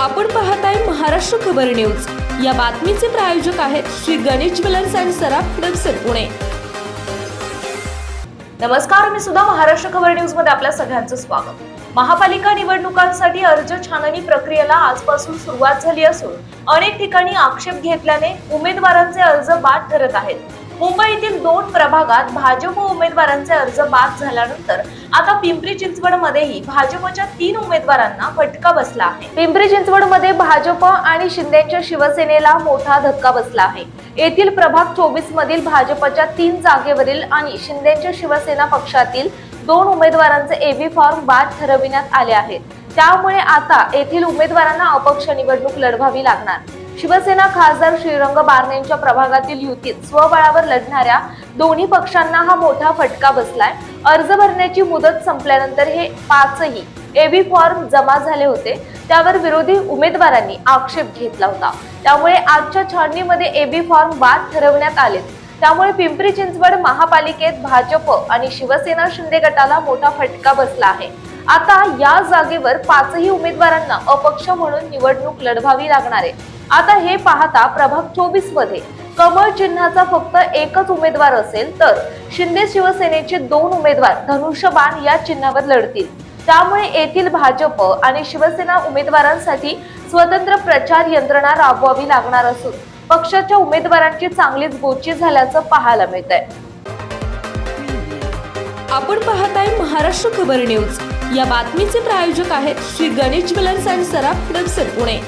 आपण पाहताय महाराष्ट्र खबर न्यूज. या बातमीचे प्रायोजक आहेत श्री गणेश ज्वेलर्स अँड सराफ हडपसर पुणे. नमस्कार मी सुद्धा महाराष्ट्र खबर न्यूजमध्ये आपल्या सगळ्यांचं स्वागत. महापालिका निवडणुकांसाठी अर्ज छाननी प्रक्रियेला आजपासून सुरुवात झाली असून अनेक ठिकाणी आक्षेप घेतल्याने उमेदवारांचे अर्ज बाद ठरत आहेत. मुंबईतील दोन प्रभागात भाजप उमेदवारांचे अर्ज बाद झाल्यानंतर आता पिंपरी चिंचवड मध्येही भाजपच्या तीन उमेदवारांना फटका बसला आहे. पिंपरी चिंचवडमध्ये भाजप आणि शिंदेच्या शिवसेनेला मोठा धक्का बसला आहे. येथील प्रभाग चोवीस मधील भाजपच्या तीन जागेवरील आणि शिंदेच्या शिवसेना पक्षातील दोन उमेदवारांचे एबी फॉर्म बाद ठरविण्यात आले आहेत. त्यामुळे आता येथील उमेदवारांना अपक्ष निवडणूक लढवावी लागणार. शिवसेना खासदार श्रीरंग बारणेंच्या प्रभागातील युतीत स्वबळावर लढणाऱ्या दोन्ही पक्षांना हा मोठा फटका बसलाय. अर्ज भरण्याची मुदत संपल्यानंतर हे पाचही एबी फॉर्म जमा झाले होते. त्यावर विरोधी उमेदवारांनी आक्षेप घेतला होता. त्यामुळे आजच्या छाननीमध्ये एबी फॉर्म बाद ठरवण्यात आले त्यामुळे पिंपरी चिंचवड महापालिकेत भाजप आणि शिवसेना शिंदे गटाला मोठा फटका बसला आहे. आता या जागेवर पाचही उमेदवारांना अपक्ष म्हणून निवडणूक लढवावी लागणार आहे. आता हे पाहता प्रभाग चोवीसमध्ये कमळ चिन्हाचा फक्त एकच उमेदवार असेल तर शिंदे शिवसेनेचे दोन उमेदवार धनुष्यबाण या चिन्हावर लढतील. त्यामुळे येथील भाजप आणि शिवसेना उमेदवारांसाठी स्वतंत्र प्रचार यंत्रणा राबवावी लागणार असून पक्षाच्या उमेदवारांची चांगलीच गोची झाल्याचं पाहायला मिळत आहे आपण पाहत आहे महाराष्ट्र खबर न्यूज. या बातमीचे प्रायोजक आहेत श्री गणेश ज्वेलर्स अँड सराफ हडपसर पुणे.